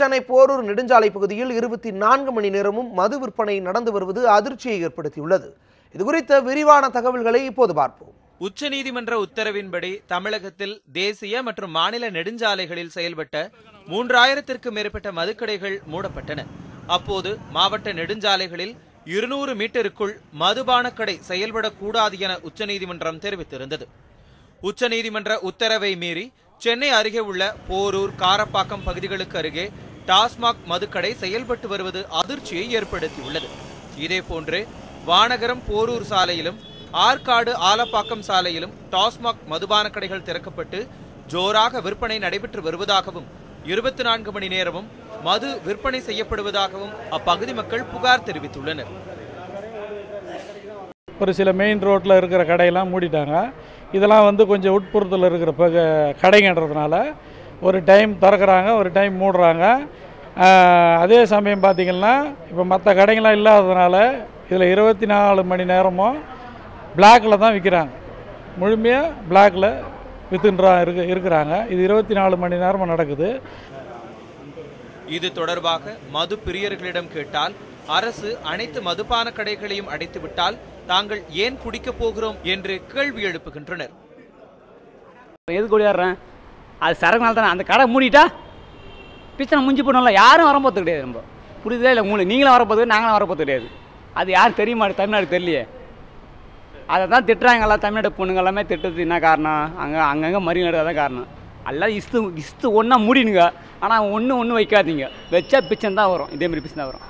சென்னை போரூர் நெடுஞ்சாலை பகுதியில் இருபத்தி நான்கு மணி நேரமும் மது விற்பனை நடந்து வருவது அதிர்ச்சியை ஏற்படுத்தியுள்ளது. இதுகுறித்த விரிவான தகவல்களை இப்போது பார்ப்போம். உச்சநீதிமன்ற உத்தரவின்படி தமிழகத்தில் தேசிய மற்றும் மாநில நெடுஞ்சாலைகளில் செயல்பட்ட மூன்றாயிரத்திற்கும் மேற்பட்ட மதுக்கடைகள் மூடப்பட்டன. அப்போது மாவட்ட நெடுஞ்சாலைகளில் இருநூறு மீட்டருக்குள் மதுபான கடை செயல்படக்கூடாது என உச்சநீதிமன்றம் தெரிவித்திருந்தது. உச்சநீதிமன்ற உத்தரவை மீறி சென்னை அருகே உள்ள போரூர் காரப்பாக்கம் பகுதிகளுக்கு அருகே டாஸ்மாக் மதுக்கடை செயல்பட்டு வருவது அதிர்ச்சியை ஏற்படுத்தியுள்ளது. இதேபோன்று வானகரம் போரூர் சாலையிலும் ஆற்காடு ஆலப்பாக்கம் சாலையிலும் டாஸ்மாக் மதுபான கடைகள் திறக்கப்பட்டு ஜோராக விற்பனை நடைபெற்று வருவதாகவும் இருபத்தி நான்கு மணி நேரமும் மது விற்பனை செய்யப்படுவதாகவும் அப்பகுதி மக்கள் புகார் தெரிவித்துள்ளனர். ஒரு சில மெயின் ரோட்டில் இருக்கிற கடையெல்லாம் மூடிட்டாங்க. இதெல்லாம் வந்து கொஞ்சம் உட்புறத்தில் இருக்கிற பக கடைங்கன்றதுனால ஒரு டைம் திறக்கிறாங்க ஒரு டைம் மூடுறாங்க. அதே சமயம் பார்த்திங்கன்னா இப்போ மற்ற கடைங்களாம் இல்லாததுனால இதில் இருபத்தி நாலு மணி நேரமும் பிளாக்கில் தான் விற்கிறாங்க முழுமையாக பிளாக்கில் வித்துன்றா இருக்கு இருக்கிறாங்க. இது இருபத்தி நாலு மணி நேரமும் நடக்குது. இது தொடர்பாக மது பிரியர்களிடம் கேட்டால் அரசு அனைத்து மதுபான கடைகளையும் அடைத்துவிட்டால் தாங்கள் ஏன் குடிக்கப் போகிறோம்? என்று கேள்வி எழுப்புகின்றனர். எதுக்கு அது சரக்குனால தானே. அந்த கடை மூடிட்டா பிச்சனை முடிஞ்சு போனோம்ல யாரும் வரப்போகிறது கிடையாது நம்ம. புரியுதா? இல்லை உங்களுக்கு நீங்களும் வரப்போது நாங்களும் வரப்போது கிடையாது. அது யாரும் தெரியுமா? தமிழ்நாடு தெரியலையே. அதை தான் திட்டுறாங்க எல்லாம் தமிழ்நாடு பொண்ணுங்க எல்லாமே. திட்டுறது என்ன காரணம்? அங்கே அங்கங்கே மறி தான் காரணம். எல்லாம் இஸ்து இஸ்து ஒன்றா மூடினுங்க ஆனால் ஒன்று ஒன்று வைக்காதீங்க. வச்சா பிச்சன் தான் வரும். இதேமாரி பிச்சன் தான் வரும்.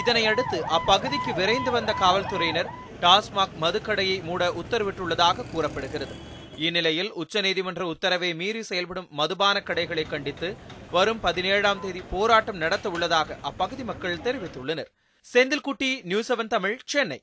இதனை அடுத்து அப்பகுதிக்கு விரைந்து வந்த காவல்துறையினர் டாஸ்மாக் மதுக்கடையை மூட உத்தரவிட்டுள்ளதாக கூறப்படுகிறது. இந்நிலையில் உச்சநீதிமன்ற உத்தரவை மீறி செயல்படும் மதுபான கடைகளை கண்டித்து வரும் பதினேழாம் தேதி போராட்டம் நடத்த உள்ளதாக அப்பகுதி மக்கள் தெரிவித்துள்ளனர். Senthilkutty news seven Tamil Chennai.